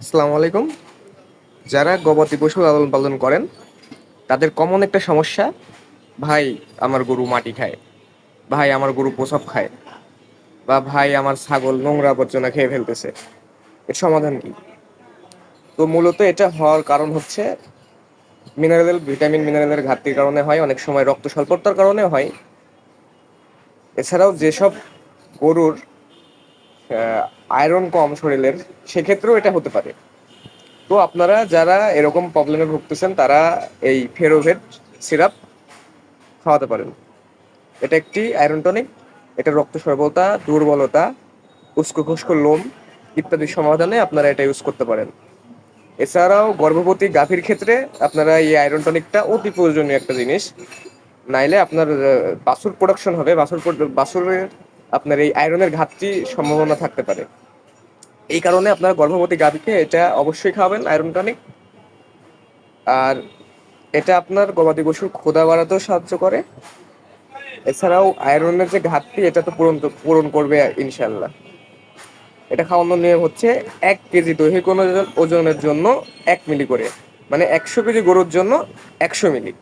আসসালামু আলাইকুম। যারা গবাদি পশু লালন পালন করেন, তাদের কমন একটা সমস্যা, ভাই আমার গরু মাটি খায়, ভাই আমার গরু প্রসব খায়, বা ভাই আমার ছাগল নোংরা আবর্জনা খেয়ে ফেলতেছে, এর সমাধান কি? তো মূলত এটা হওয়ার কারণ হচ্ছে মিনারেল ভিটামিন মিনারেলের ঘাটতির কারণে হয়, অনেক সময় রক্ত স্বল্পতার কারণে হয়। এছাড়াও যেসব গরুর আয়রন কম শরীরের, সেক্ষেত্রেও এটা হতে পারে। তো আপনারা যারা এরকম প্রবলেমে ভুগতেছেন, তারা এই ফেরোভেট সিরাপ খাওয়াতে পারেন। এটা একটি আয়রন টনিক এটা রক্ত স্বল্পতা দুর্বলতা, উস্কো খুস্কো লোম ইত্যাদি সমাধানে আপনারা এটা ইউজ করতে পারেন। এছাড়াও গর্ভবতী গাভীর ক্ষেত্রে আপনারা এই আয়রন টনিকটা অতি প্রয়োজনীয় একটা জিনিস। নাইলে আপনার বাসুর প্রোডাকশন হবে। বাসুর বাছুরের আপনার এই আয়রনের ঘাটতি সম্ভাবনা থাকতে পারে। এই কারণে আপনার গর্ভবতী গাভীকে এটা অবশ্যই খাওয়াবেন আয়রন টনিক। আর এটা আপনার গবাদি পশুর ক্ষুধা বাড়াতেও সাহায্য করে। এছাড়াও আয়রনের যে ঘাটতি, এটা তো পূরণ পূরণ করবে ইনশাল্লাহ এটা খাওয়ানোর নিয়ম হচ্ছে এক কেজি দৈহিক ওজন- ওজনের জন্য এক মিলি করে। মানে একশো কেজি গরুর জন্য একশো মিলি।